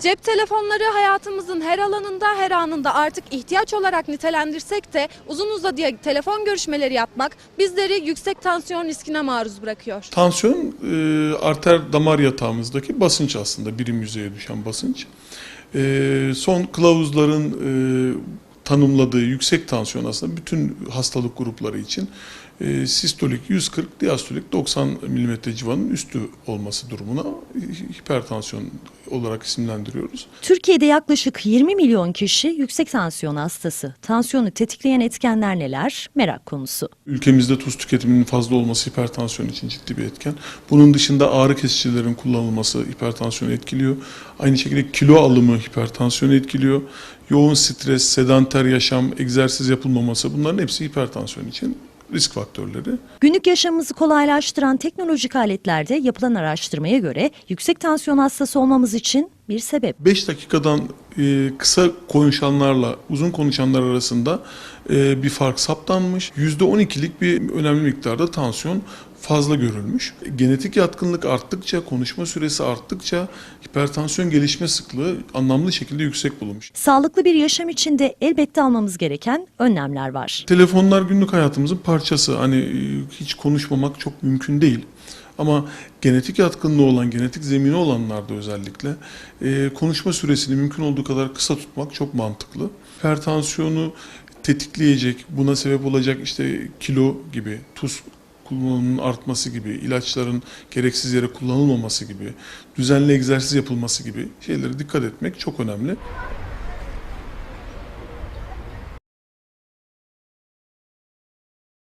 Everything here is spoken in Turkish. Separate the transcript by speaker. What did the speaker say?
Speaker 1: Cep telefonları hayatımızın her alanında, her anında artık ihtiyaç olarak nitelendirsek de uzun uzadıya telefon görüşmeleri yapmak bizleri yüksek tansiyon riskine maruz bırakıyor.
Speaker 2: Tansiyon e, arter damar yatağımızdaki basınç aslında birim yüzeye düşen basınç. E, son kılavuzların e, tanımladığı yüksek tansiyon aslında bütün hastalık grupları için e, sistolik 140, diastolik 90 mm civarının üstü olması durumuna hipertansiyon olarak isimlendiriyoruz.
Speaker 3: Türkiye'de yaklaşık 20 milyon kişi yüksek tansiyon hastası. Tansiyonu tetikleyen etkenler neler? Merak konusu.
Speaker 2: Ülkemizde tuz tüketiminin fazla olması hipertansiyon için ciddi bir etken. Bunun dışında ağrı kesicilerin kullanılması hipertansiyonu etkiliyor. Aynı şekilde kilo alımı hipertansiyonu etkiliyor. Yoğun stres, sedanter yaşam, egzersiz yapılmaması bunların hepsi hipertansiyon için risk faktörleri.
Speaker 3: Günlük yaşamımızı kolaylaştıran teknolojik aletlerde yapılan araştırmaya göre yüksek tansiyon hastası olmamız için bir sebep.
Speaker 2: 5 dakikadan e, kısa konuşanlarla uzun konuşanlar arasında e, bir fark saptanmış. %12'lik bir önemli miktarda tansiyon fazla görülmüş. Genetik yatkınlık arttıkça, konuşma süresi arttıkça hipertansiyon gelişme sıklığı anlamlı şekilde yüksek bulunmuş.
Speaker 3: Sağlıklı bir yaşam için de elbette almamız gereken önlemler var.
Speaker 2: Telefonlar günlük hayatımızın parçası. Hani e, hiç konuşmamak çok mümkün değil. Ama genetik yatkınlığı olan, genetik zemini olanlarda özellikle e, konuşma süresini mümkün olduğu kadar kısa tutmak çok mantıklı. Hipertansiyonu tetikleyecek, buna sebep olacak işte kilo gibi, tuz kullanımının artması gibi, ilaçların gereksiz yere kullanılmaması gibi, düzenli egzersiz yapılması gibi şeylere dikkat etmek çok önemli.